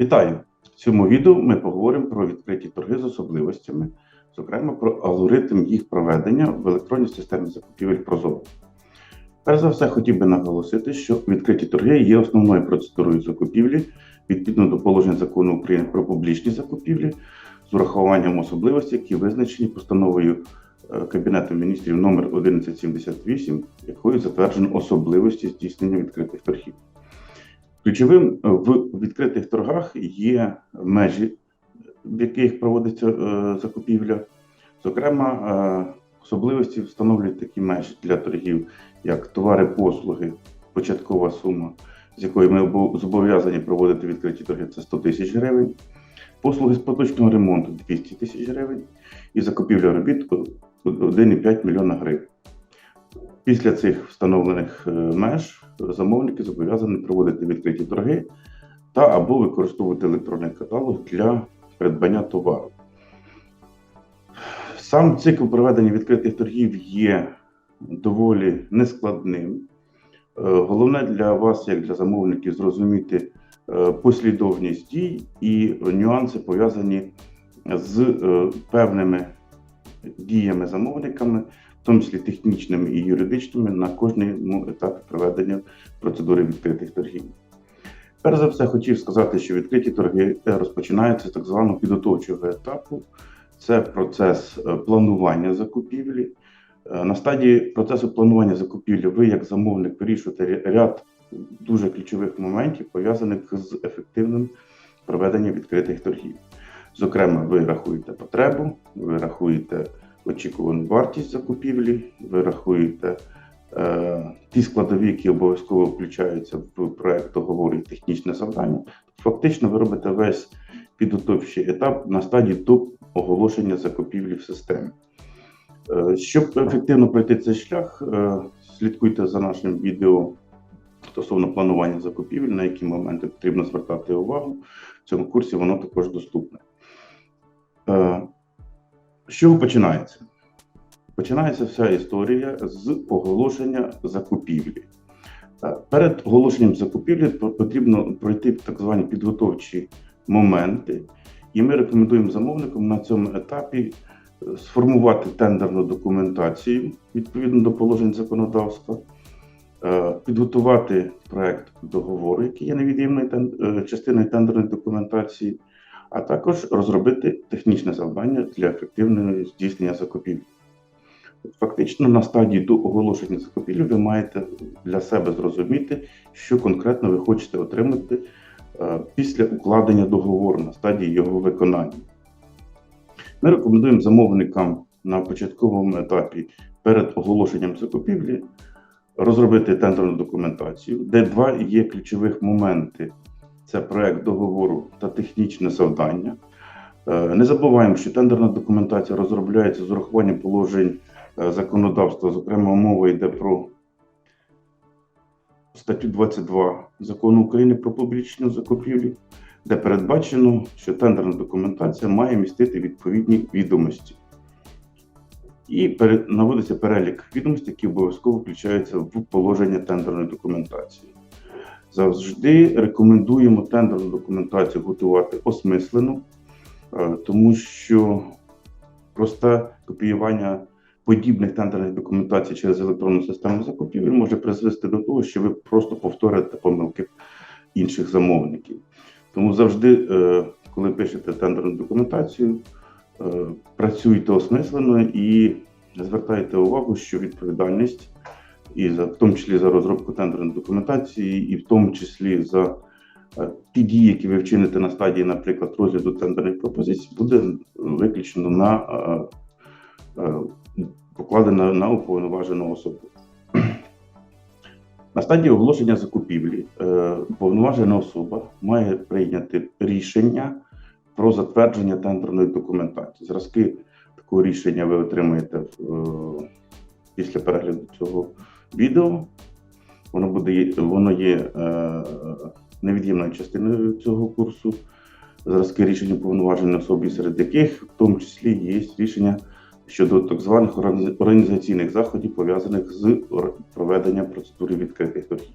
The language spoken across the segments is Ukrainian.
Вітаю! В цьому відео ми поговоримо про відкриті торги з особливостями, зокрема про алгоритм їх проведення в електронній системі закупівель Прозоро. Перш за все, хотів би наголосити, що відкриті торги є основною процедурою закупівлі відповідно до положень закону України про публічні закупівлі з урахуванням особливостей, які визначені постановою е, Кабінету міністрів номер 1178, якою затверджено особливості здійснення відкритих торгів. Ключовим е, в відкритих торгах є межі, в яких проводиться е, закупівля. Зокрема, е, особливості встановлюють такі межі для торгів, як товари, послуги, початкова сума, з якої ми зобов'язані проводити відкриті торги, це 100 тисяч гривень, послуги з поточного ремонту 200 тисяч гривень і закупівля робіт 1,5 мільйона гривень. Після цих встановлених е, меж замовники зобов'язані проводити відкриті торги та або використовувати електронний каталог для придбання товару. Сам цикл проведення відкритих торгів є доволі нескладним. Е, Головне для вас, як для замовників, зрозуміти е, послідовність дій і нюанси пов'язані з певними діями замовниками, в тому числі технічними і юридичними, на кожному етапі проведення процедури відкритих торгів. Перш за все, хотів сказати, що відкриті торги е, розпочинаються з так званого підготовчого етапу. Це процес е, планування закупівлі. Е, На стадії процесу планування закупівлі ви, як замовник, вирішуєте ряд дуже ключових моментів, пов'язаних з ефективним проведенням відкритих торгів. Зокрема, ви рахуєте потребу, ви рахуєте очікувану вартість закупівлі, ви рахуєте е, ті складові, які обов'язково включаються в проект договору і технічне завдання. Фактично, ви робите весь підготовчий етап на стадії до оголошення закупівлі в системі. Е, Щоб ефективно пройти цей шлях, е, слідкуйте за нашим відео стосовно планування закупівель, на які моменти потрібно звертати увагу. В цьому курсі воно також доступне. З чого починається? Починається вся історія з оголошення закупівлі. Е, Перед оголошенням закупівлі потрібно пройти так звані підготовчі моменти, і ми рекомендуємо замовникам на цьому етапі е, сформувати тендерну документацію відповідно до положень законодавства, е, підготувати проект договору, який є невід'ємною частиною тендерної документації, а також розробити технічне завдання для ефективного здійснення закупівлі. Фактично, на стадії до оголошення закупівлі ви маєте для себе зрозуміти, що конкретно ви хочете отримати е, після укладення договору на стадії його виконання. Ми рекомендуємо замовникам на початковому етапі перед оголошенням закупівлі розробити тендерну документацію, де два є ключових моменти: це проект договору та технічне завдання. Е, Не забуваємо, що тендерна документація розробляється з урахуванням положень е, законодавства, зокрема, мова йде про статтю 22 закону України про публічну закупівлю, де передбачено, що тендерна документація має містити відповідні відомості. І наводиться перелік відомостей, які обов'язково включаються в положення тендерної документації. Завжди рекомендуємо тендерну документацію готувати осмислено, е, тому що просте копіювання подібних тендерних документацій через електронну систему закупівель може призвести до того, що ви просто повторите помилки інших замовників. Тому завжди, е, коли пишете тендерну документацію, е, працюйте осмислено і звертайте увагу, що відповідальність, і за, в тому числі за розробку тендерної документації, і в тому числі за е, ті дії, які ви вчините на стадії, наприклад, розгляду тендерних пропозицій, буде виключено на е, е, покладена на уповноважену особу. На стадії оголошення закупівлі уповноважена особа має прийняти рішення про затвердження тендерної документації. Зразки такого рішення ви отримаєте після перегляду цього відео. Воно буде воно є е, невід'ємною частиною цього курсу. Зразки рішень уповноваженої особи, серед яких в тому числі є рішення щодо так званих органі- організаційних заходів, пов'язаних з проведенням процедури відкритих торгів.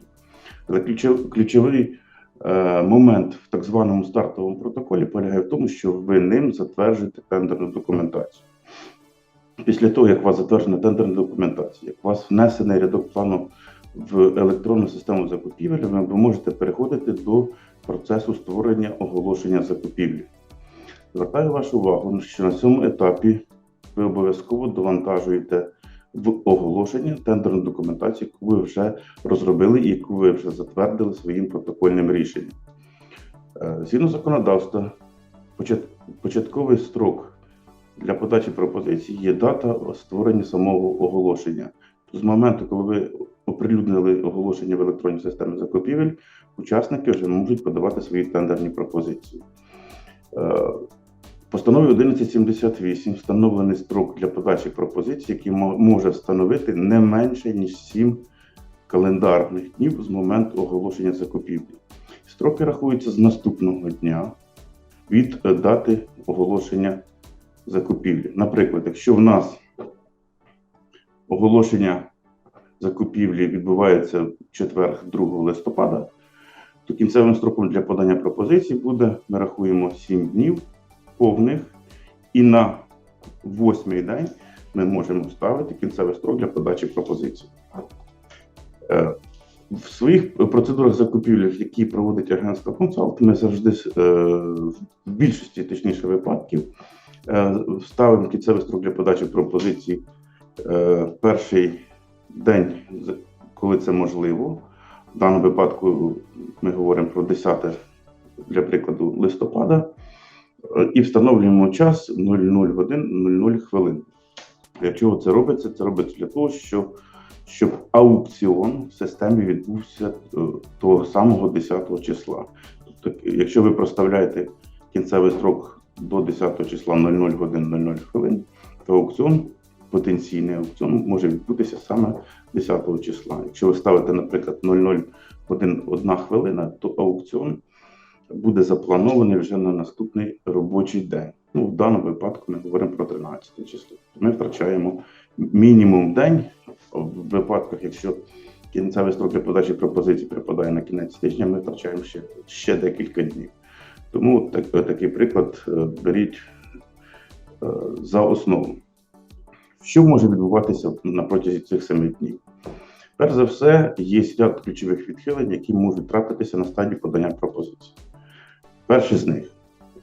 Але ключов- ключовий Е, Момент в так званому стартовому протоколі полягає в тому, що ви ним затверджуєте тендерну документацію. Після того, як у вас затверджена тендерна документація, як у вас внесений рядок плану в електронну систему закупівель, ви можете переходити до процесу створення оголошення закупівлі. Звертаю вашу увагу, що на цьому етапі ви обов'язково довантажуєте в оголошення тендерну документацію, яку ви вже розробили і яку ви вже затвердили своїм протокольним рішенням. Е, Згідно законодавства, початковий строк для подачі пропозицій є дата створення самого оголошення. З моменту, коли ви оприлюднили оголошення в електронній системі закупівель, учасники вже можуть подавати свої тендерні пропозиції. Е, Постановою 1178 встановлений строк для подачі пропозицій, який може встановити не менше ніж 7 календарних днів з моменту оголошення закупівлі. Строки рахуються з наступного дня від е, дати оголошення закупівлі. Наприклад, якщо в нас оголошення закупівлі відбувається четвер, 2 листопада, то кінцевим строком для подання пропозицій буде, ми рахуємо 7 днів повних, і на восьмий день ми можемо вставити кінцевий строк для подачі пропозицій. Е, В своїх процедурах закупівлі, які проводить агентство консалт, ми завжди е, в більшості точніше випадків ставимо кінцевий строк для подачі пропозицій е, перший день, коли це можливо. В даному випадку ми говоримо про 10 для прикладу листопада е, і встановлюємо час 00 годин 00 хвилин. Для чого це робиться? Це робиться для того, щоб, щоб аукціон в системі відбувся е, того самого 10 числа. Тобто, якщо ви проставляєте кінцевий строк до 10 числа 00 годин 00 хвилин, то аукціон, потенційний аукціон може відбутися саме 10 числа. Якщо ви ставите, наприклад, 00 годин 1 хвилина, то аукціон буде запланований вже на наступний робочий день. Ну, в даному випадку ми говоримо про 13 число. Ми втрачаємо мінімум день в випадках, якщо кінцевий строк подачі пропозицій припадає на кінець тижня, ми втрачаємо ще, ще декілька днів. Тому так, такий приклад е, беріть е, за основу. Що може відбуватися на протязі цих семи днів? Перш за все, є ряд ключових відхилень, які можуть трапитися на стадії подання пропозицій. Перший з них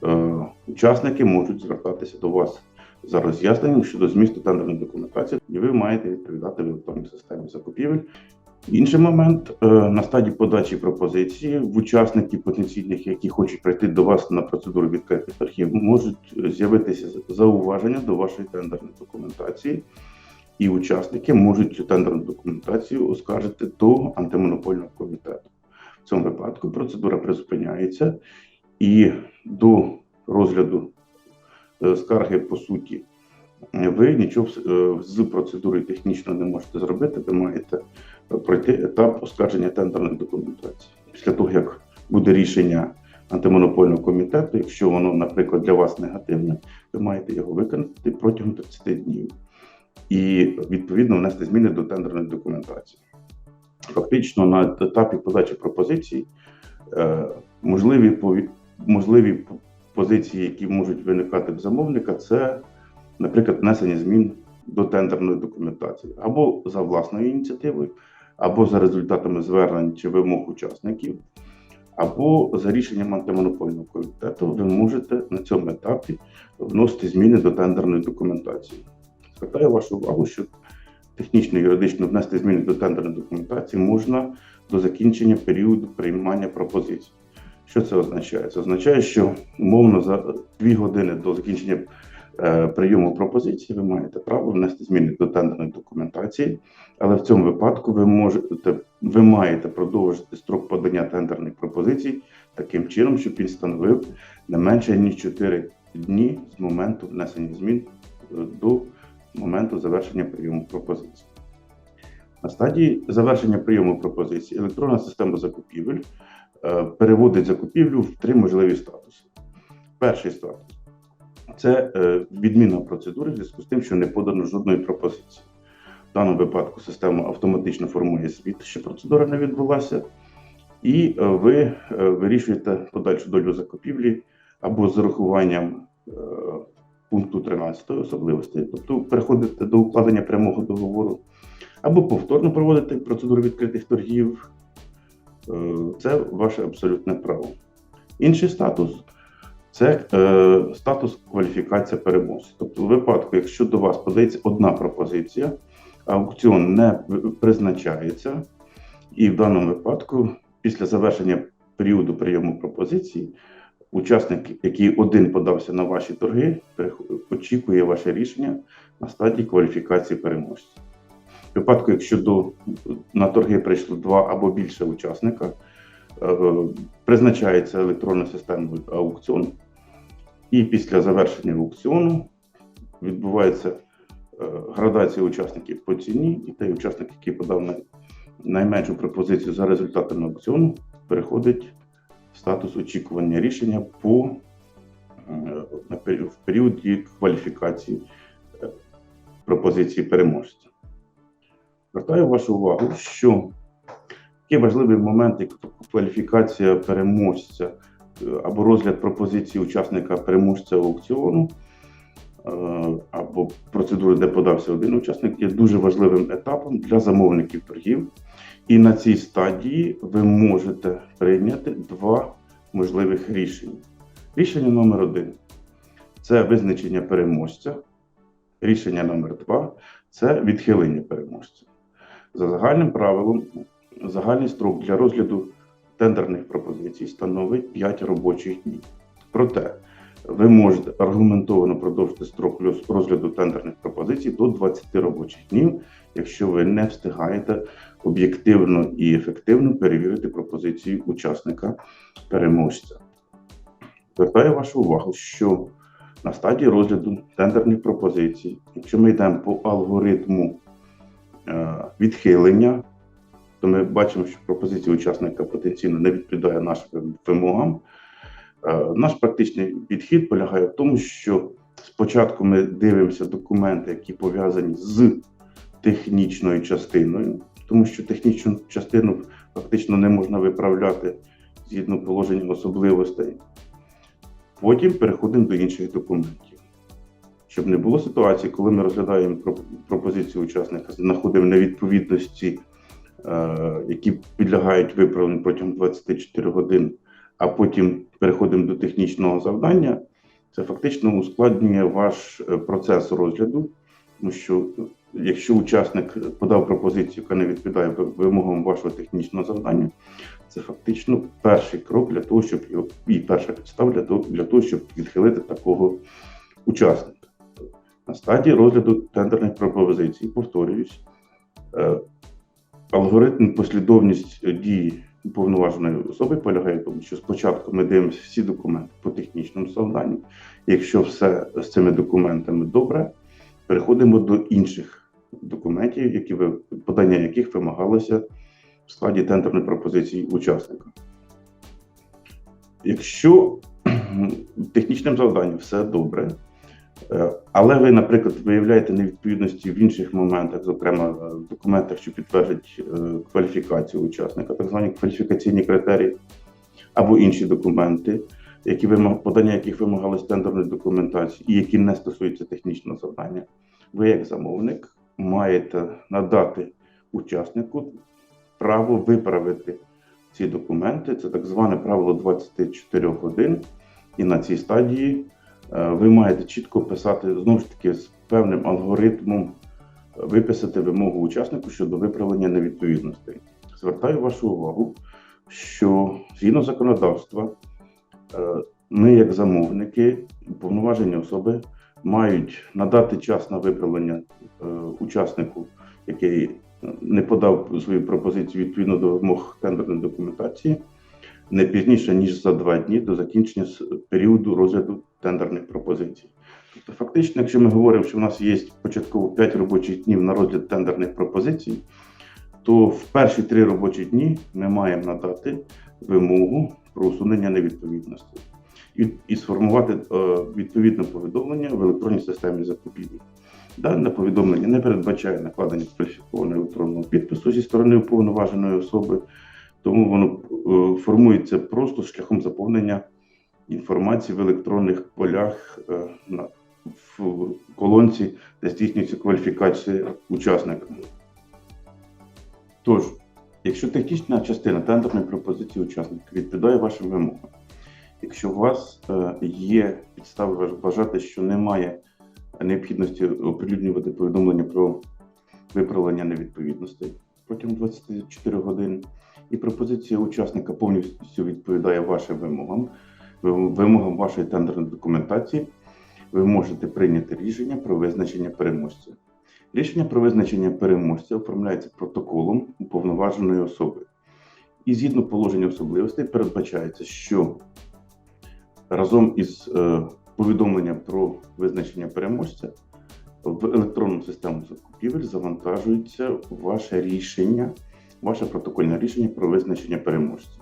е, учасники можуть звертатися до вас за роз'ясненням щодо змісту тендерної документації, і ви маєте відповідати в електронній системі закупівель. Інший момент е, на стадії подачі пропозиції в учасників потенційних, які хочуть прийти до вас на процедуру відкритих торгів, можуть з'явитися зауваження до вашої тендерної документації, і учасники можуть цю тендерну документацію оскаржити до антимонопольного комітету. В цьому випадку процедура призупиняється, і до розгляду е, скарги по суті ви нічого е, з процедурою технічно не можете зробити. Ви маєте е, пройти етап оскарження тендерної документації. Після того, як буде рішення антимонопольного комітету, якщо воно, наприклад, для вас негативне, ви маєте його виконати протягом 30 днів і відповідно внести зміни до тендерної документації. Фактично, на етапі подачі пропозицій е, можливі можливі позиції, які можуть виникати в замовника, це, наприклад, внесення змін до тендерної документації або за власною ініціативою, або за результатами звернень чи вимог учасників, або за рішенням антимонопольного комітету, ви можете на цьому етапі вносити зміни до тендерної документації. Звертаю вашу увагу, що технічно юридично внести зміни до тендерної документації можна до закінчення періоду приймання пропозицій. Що це означає? Це означає, що умовно за дві години до закінчення прийому пропозиції ви маєте право внести зміни до тендерної документації, але в цьому випадку ви можете ви маєте продовжити строк подання тендерних пропозицій таким чином, щоб він становив не менше ніж 4 дні з моменту внесення змін е, до моменту завершення прийому пропозицій. На стадії завершення прийому пропозицій електронна система закупівель е, переводить закупівлю в три можливі статуси. Перший статус це е, відміна процедури в зв'язку з тим, що не подано жодної пропозиції. В даному випадку система автоматично формує звіт, що процедура не відбулася, і е, ви е, вирішуєте подальшу долю закупівлі або з урахуванням пункту 13 особливостей, тобто переходите до укладення прямого договору, або повторно проводите процедуру відкритих торгів. Це ваше абсолютне право. Інший статус це е, статус кваліфікація переможця. Тобто, у випадку, якщо до вас подається одна пропозиція, аукціон не призначається, і в даному випадку, після завершення періоду прийому пропозицій, учасник, який один подався на ваші торги, очікує ваше рішення на стадії кваліфікації переможця. В випадку, якщо до, на торги прийшло два або більше учасника, призначається електронна система аукціон, і після завершення аукціону відбувається е, градація учасників по ціні, і той учасник, який подав найменшу пропозицію за результатами аукціону, переходить в статус очікування рішення по е, в періоді кваліфікації е, пропозиції переможця. Звертаю вашу увагу, що такий важливий момент, як кваліфікація переможця е, або розгляд пропозиції учасника переможця аукціону, е, або процедури, де подався один учасник, є дуже важливим етапом для замовників торгів. І на цій стадії ви можете прийняти два можливих рішення. Рішення номер один це визначення переможця. Рішення номер два це відхилення переможця. За загальним правилом, загальний строк для розгляду тендерних пропозицій становить 5 робочих днів. Проте ви можете аргументовано продовжити строк роз- розгляду тендерних пропозицій до 20 робочих днів, якщо ви не встигаєте об'єктивно і ефективно перевірити пропозицію учасника переможця. Звертаю вашу увагу, що на стадії розгляду тендерних пропозицій, якщо ми йдемо по алгоритму е, відхилення, то ми бачимо, що пропозиція учасника потенційно не відповідає нашим вимогам. Е, Наш практичний підхід полягає в тому, що спочатку ми дивимося документи, які пов'язані з технічною частиною, тому що технічну частину фактично не можна виправляти згідно положення особливостей. Потім переходимо до інших документів. Щоб не було ситуації, коли ми розглядаємо пропозицію учасника, знаходимо невідповідності, які підлягають виправленню протягом 24 годин, а потім переходимо до технічного завдання, це фактично ускладнює ваш е, процес розгляду, тому що е, якщо учасник подав пропозицію, яка не відповідає вимогам вашого технічного завдання, це фактично перший крок для того, щоб і перша підстава для того, для того, щоб відхилити такого учасника. На стадії розгляду тендерних пропозицій, повторююсь, е, алгоритм, послідовність е, дії уповноваженої особи полягає в тому, що спочатку ми дивимося всі документи по технічному завданню. Якщо все з цими документами добре, переходимо до інших документів, які ви подання яких вимагалося в складі тендерної пропозиції учасника. Якщо технічним завданням все добре, але ви, наприклад, виявляєте невідповідності в інших моментах, зокрема е, в документах, що підтверджують е, кваліфікацію учасника, так звані кваліфікаційні критерії, або інші документи, які вимог, подання яких вимагалось тендерної документації, і які не стосуються технічного завдання, ви, як замовник, маєте надати учаснику право виправити ці документи. Це так зване правило 24 годин. І на цій стадії е, ви маєте чітко писати знову ж таки з певним алгоритмом, е, виписати вимогу учаснику щодо виправлення невідповідностей. Звертаю вашу увагу, що згідно законодавства, е, ми, як замовники, уповноважені особи, мають надати час на виправлення е, учаснику, який не подав свою пропозицію відповідно до вимог тендерної документації не пізніше ніж за два дні до закінчення періоду розгляду тендерних пропозицій. Тобто, фактично, якщо ми говоримо, що в нас є початково 5 робочих днів на розгляд тендерних пропозицій, то в перші три робочі дні ми маємо надати вимогу про усунення невідповідності і, і сформувати е, відповідне повідомлення в електронній системі закупівлі. Дане повідомлення не передбачає накладення кваліфікованого електронного підпису зі сторони уповноваженої особи. тому воно е, формується просто шляхом заповнення інформації в електронних полях е, на, в колонці, де здійснюється кваліфікація учасника. Тож, якщо технічна частина тендерної пропозиції учасника відповідає вашим вимогам, якщо у вас е, є підстави вважати, що немає необхідності оприлюднювати повідомлення про виправлення невідповідностей протягом 24 годин, і пропозиція учасника повністю відповідає вашим вимогам, вим- вимогам вашої тендерної документації, ви можете прийняти рішення про визначення переможця. Рішення про визначення переможця оформляється протоколом уповноваженої особи. І згідно положення особливостей передбачається, що разом із е, повідомленням про визначення переможця в електронну систему закупівель завантажується ваше рішення, ваше протокольне рішення про визначення переможця.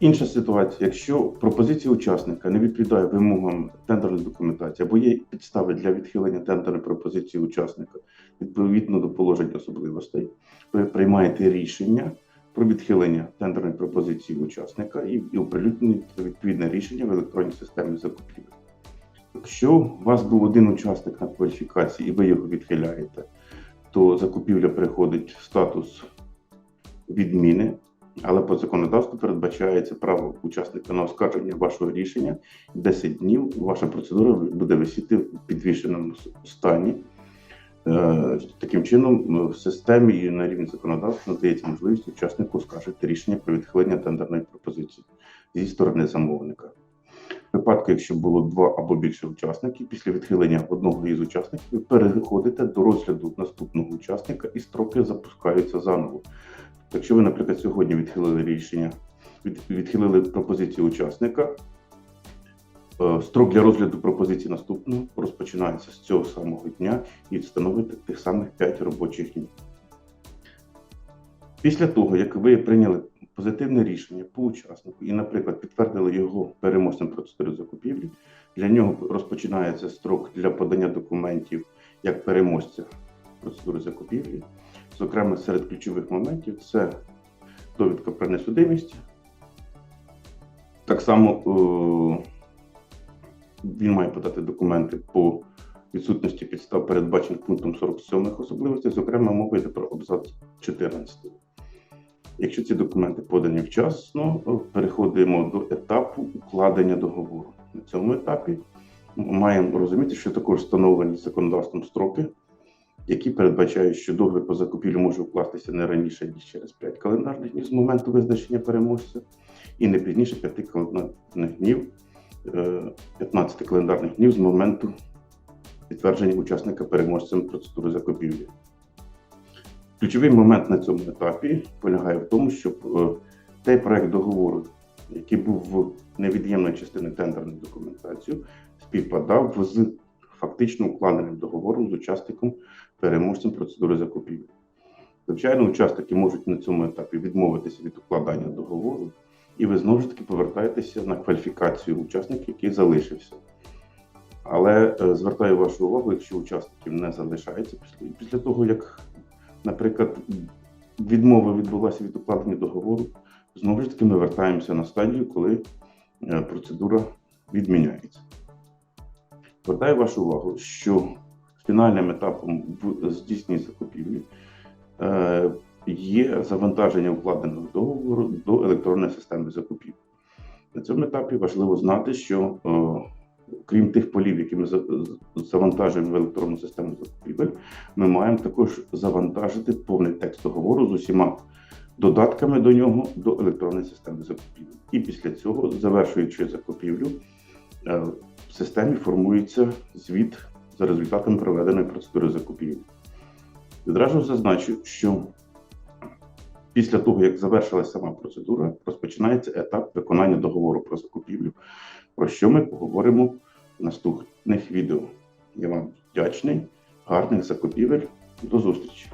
Інша ситуація, якщо пропозиція учасника не відповідає вимогам тендерної документації або є підстави для відхилення тендерної пропозиції учасника відповідно до положень особливостей, ви приймаєте рішення про відхилення тендерної пропозиції учасника і, оприлюднюєте відповідне рішення в електронній системі закупівель. Якщо у вас був один учасник на кваліфікації і ви його відхиляєте, то закупівля переходить в статус відміни, але по законодавству передбачається право учасника на оскарження вашого рішення. 10 днів ваша процедура буде висіти в підвішеному стані. Е, Таким чином, е, в системі і на рівні законодавства надається можливість учаснику оскаржити рішення про відхилення тендерної пропозиції зі сторони замовника. Випадку, якщо було два або більше учасників, після відхилення одного із учасників ви переходите до розгляду наступного учасника і строки запускаються заново. Якщо ви, наприклад, сьогодні відхилили рішення, відхилили пропозицію учасника, е, строк для розгляду пропозиції наступного розпочинається з цього самого дня і становить тих самих 5 робочих днів. Після того, як ви прийняли позитивне рішення по учаснику і, наприклад, підтвердили його переможцем процедури закупівлі, для нього розпочинається строк для подання документів як переможця процедури закупівлі. Зокрема, серед ключових моментів це довідка про несудимість. Так само е, він має подати документи по відсутності підстав, передбачених пунктом 47 особливостей, зокрема, мова йде про абзац 14. Якщо ці документи подані вчасно, переходимо до етапу укладення договору. На цьому етапі маємо розуміти, що також встановлені законодавством строки, які передбачають, що договір по закупівлі може укластися не раніше ніж через 5 календарних днів з моменту визначення переможця, і не пізніше 5 календарних днів, е, 15 календарних днів з моменту підтвердження учасника переможцем процедури закупівлі. Ключовий момент на цьому етапі полягає в тому, щоб е, той проект договору, який був в невід'ємною частиною тендерної документації, співпадав з фактично укладеним договором з учасником переможцем процедури закупівлі. Звичайно, учасники можуть на цьому етапі відмовитися від укладання договору, і ви знову ж таки повертаєтеся на кваліфікацію учасника, який залишився. Але е, звертаю вашу увагу, якщо учасників не залишається після, після того, як, наприклад, відмова відбулася від укладення договору, знову ж таки ми вертаємося на стадію, коли е, процедура відміняється. Звертаю вашу увагу, що фінальним етапом в здійсненні закупівлі е, є завантаження укладеного договору до електронної системи закупівлі. На цьому етапі важливо знати, що е, крім тих полів, які ми за- завантажуємо в електронну систему закупівель, ми маємо також завантажити повний текст договору з усіма додатками до нього до електронної системи закупівель. І після цього, завершуючи закупівлю, е, в системі формується звіт за результатами проведеної процедури закупівлі. Відразу зазначу, що після того, як завершилася сама процедура, розпочинається етап виконання договору про закупівлю, про що ми поговоримо в наступних відео. Я вам вдячний, гарних закупівель. До зустрічі!